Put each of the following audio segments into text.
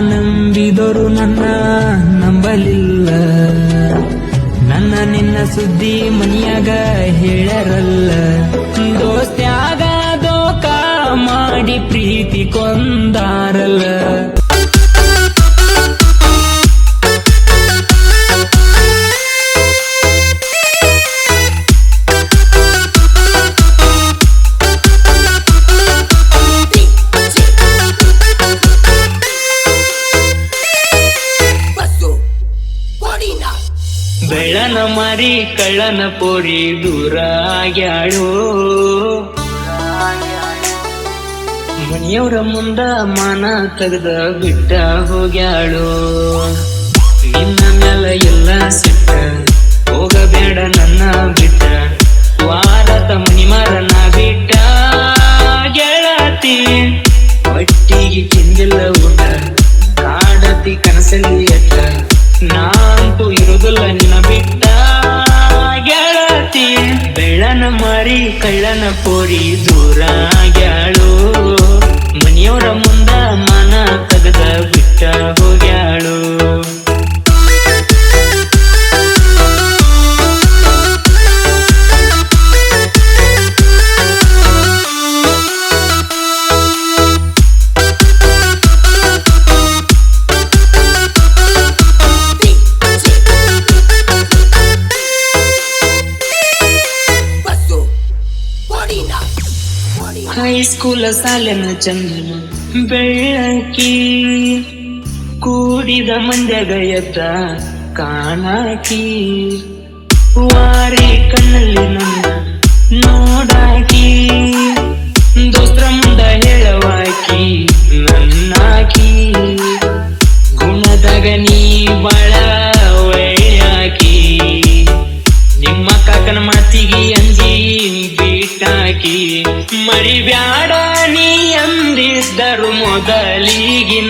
ನಂಬಿದವರು ನನ್ನ ನಂಬಲಿಲ್ಲ. ನನ್ನ ನಿನ್ನ ಸುದ್ದಿ ಮನಿಯಾಗ ಹೇಳರಲ್ಲ ದೋಸ್ತ್ಯಾಗ ದೋಕ ಮಾಡಿ ಪ್ರೀತಿ ಕೊಂದಾರಲ್ಲ ಬೆಳ್ಳನ ಮಾರಿ, ಕಳ್ಳನ ಪೋರಿ ದೂರ ಆಗ್ಯಾಳು ಮನೆಯವರ ಮುಂದ ಮಾನ ತೆಗೆದ ಬಿಟ್ಟ ಹೋಗ್ಯಾಳು. ನಿನ್ನ ಮೇಲ ಎಲ್ಲ ಸಿಟ್ಟ, ಹೋಗಬೇಡ ನನ್ನ ಬಿಟ್ಟ. ವಾರದ ಮನಿ ಮಾರನ ಬಿಟ್ಟ ಗೆಳತಿ ಒಟ್ಟಿಗೆ ತಿಂದಿಲ್ಲ ಹೈಸ್ಕೂಲ ಸಾಲನ ಚಂದನ ಬೆಳಕಿ ಕೂಡಿದ ಮಂಡ್ಯಗಯತ್ತ ಕಾಣಾಕಿ. ವಾರಿ ಕಣ್ಣಲ್ಲಿ ನನ್ನ ನೋಡಾಕಿ, ದೋಸ್ತ್ರ ಮುಂದ ಹೇಳವಾಕಿ, ನನ್ನಾಕಿ.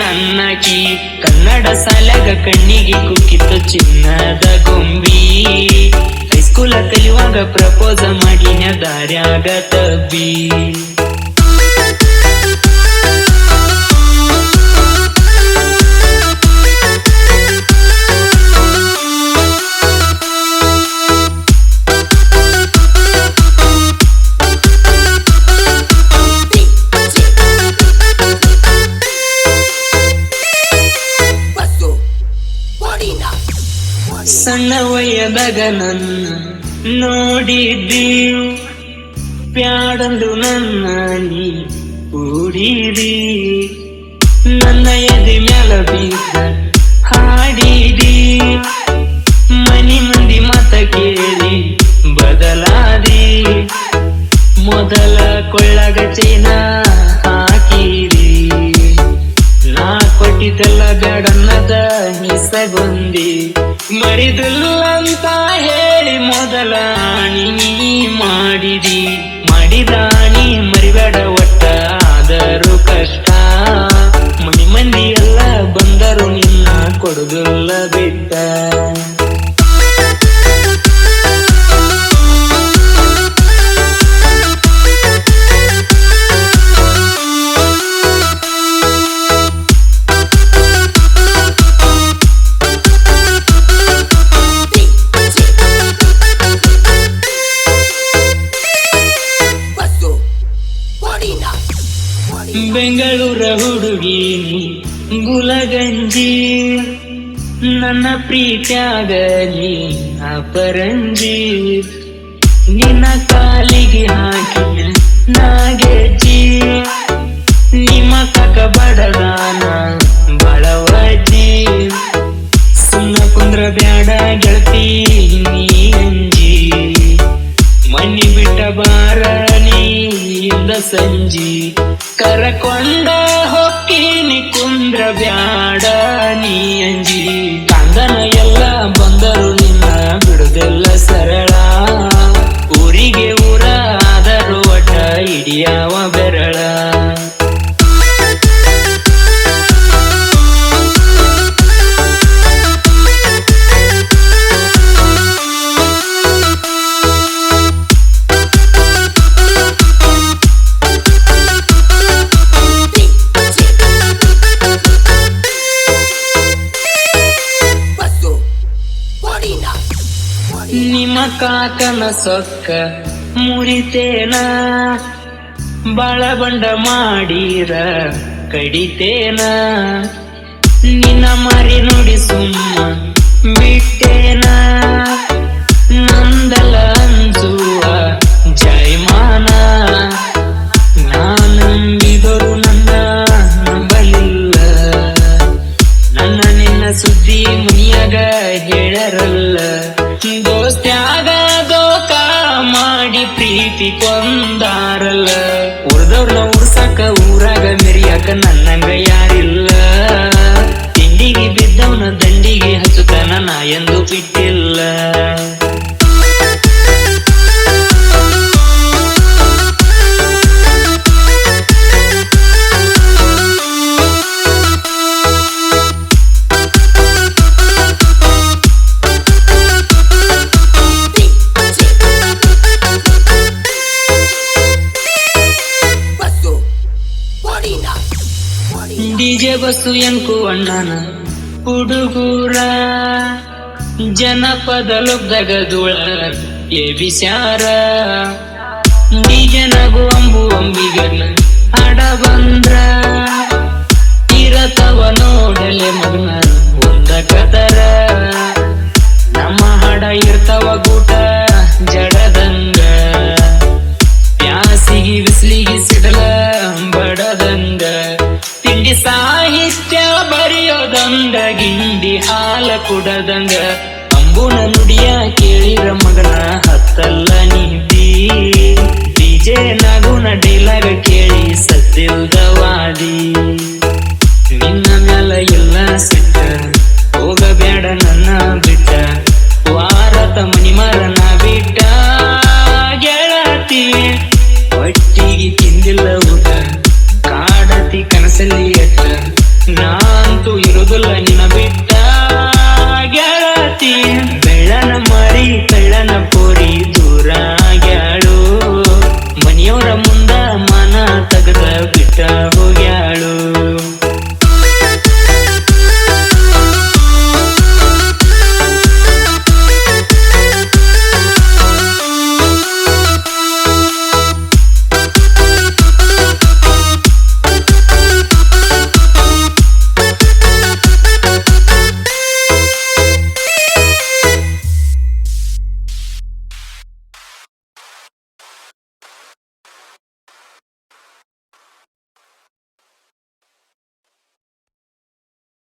ನನ್ನಕಿ ಕನ್ನಡ ಸಲಗ ಕಣ್ಣಿಗೆ ಕುಕ್ಕಿತ ಚಿನ್ನದ ಗೊಂಬಿ. ಹೈಸ್ಕೂಲ ಕಲಿಯುವಾಗ ಪ್ರಪೋಸ ಮಾಡಿನ ದಾರ್ಯಾಗ ತಬ್ಬಿ. ಸಣ್ಣ ಬಗನನ್ನ ನನ್ನ ನೋಡಿದ್ದೀವು ಪ್ಯಾಡಂದು ನನ್ನ ನೀ ಕೂಡಿದಿ. ನನ್ನ ಎದೆ ಮ್ಯಾಲ ಬೀಗ ಹಾಡಿದಿ. ನಾ ಕೊಟ್ಟಿದ್ದೆಲ್ಲ ಬೇಡನ್ನದ ಹಿಸಗೊಂದಿ. ಮರಿದಿಲ್ಲಂತ ಹೇಳಿ ಮೊದಲ ನೀ ಮಾಡಿದಿ. ಮಾಡಿದಾಣಿ ಮರಿಬೇಡ ಒಟ್ಟ, ಆದರೂ ಕಷ್ಟ. ಮನಿ ಮಂದಿ ಎಲ್ಲ ಬಂದರು ನಿನ್ನ ಕೊಡುದಿಲ್ಲ ಬಿಟ್ಟ ಗುಲಗಂಜಿ ನನ್ನ ಪ್ರೀತ್ಯಾಗಲಿ ಅಪರಂಜಿ. ನಿನ್ನ ಕಾಲಿಗೆ ಹಾಕಿ ನಾಗೆಜ್ಜಿ, ನಿಮ್ಮ ಕಕ ಬಡದಾನ ಬಳವಜ್ಜಿ. ಸುಮ್ಮ ಕುಂದ್ರ ಬ್ಯಾಡ ಗೆಳತಿ ನೀ ಅಂಜಿ, ಮನಿ ಬಿಟ್ಟ ಬಾರ ನೀ ಸಂಜಿ. ಕರಕೊಂಡ ಬ್ಯಾಡ ನೀ ಅಂಜಿ ಕಾಂದನ ಕಾಕನ ಸೊಕ್ಕ ಮುರಿತೇನ? ಬಳಬಂಡ ಮಾಡೀರ ಕಡಿತೇನ? ನಿನ್ನ ಮರಿ ನೋಡಿ ಸುಮ್ಮ ಬಿಟ್ಟೇನ? ನಂದಲ ಅಂಜುವ ಜಯಮಾನ? ನಾನಂಬಿದರು ನನ್ನ ನಂಬಲಿಲ್ಲ. ನನ್ನ ನಿನ್ನ ಸುದ್ದಿ ಮುನಿಯಾಗ ಹೇಳರಲ್ಲ. ದೋಸ್ತ ಪ್ರೀತಿ ಕೊಂದಾರಲ್ಲ. ಉರ್ದವ್ರನ್ನ ಉರ್ಸಕ ಊರಾಗ ಮೆರಿಯಾಕ ನನ್ನಂಗ ಯಾರಿಲ್ಲ. ತಿಂಡಿಗೆ ಬಿದ್ದವನ ದಂಡಿಗೆ ಹಚ್ಚುತ್ತ ನಾ ಎಂದು ಬಿಟ್ಟಿಲ್ಲ ಬಸ್ಸು ಎಂಕು ಅಣ್ಣನ ಹುಡುಗೂರ. ಜನಪದ ಲೊಗ್ದಾಗ ಧೂಳ ಎಬಿಸ್ಯಾರ ನಗು ಅಂಬು ಅಂಬಿಗನ ಅಡಬಂದ್ರ ಇರತವ ನೋಡಲೆ ಮಗನ ಬರೆಯೋದಂಗ ಗಿಂಡಿ ಹಾಲ ಕುಡದಂಗ. ಅಂಬುನ ನುಡಿಯ ಕೇಳಿರ ಮಗನ ಹತ್ತಲ್ಲ ನೀತಿ ಡಿಜೆ ನಗುನ ಡೈಲಾಗ ಕೇಳಿ ಸತ್ತಿಲ್ದವಾದಿ ನಿನ್ನ ಮ್ಯಾಲ ಎಲ್ಲ ಸಿಟ್ಟ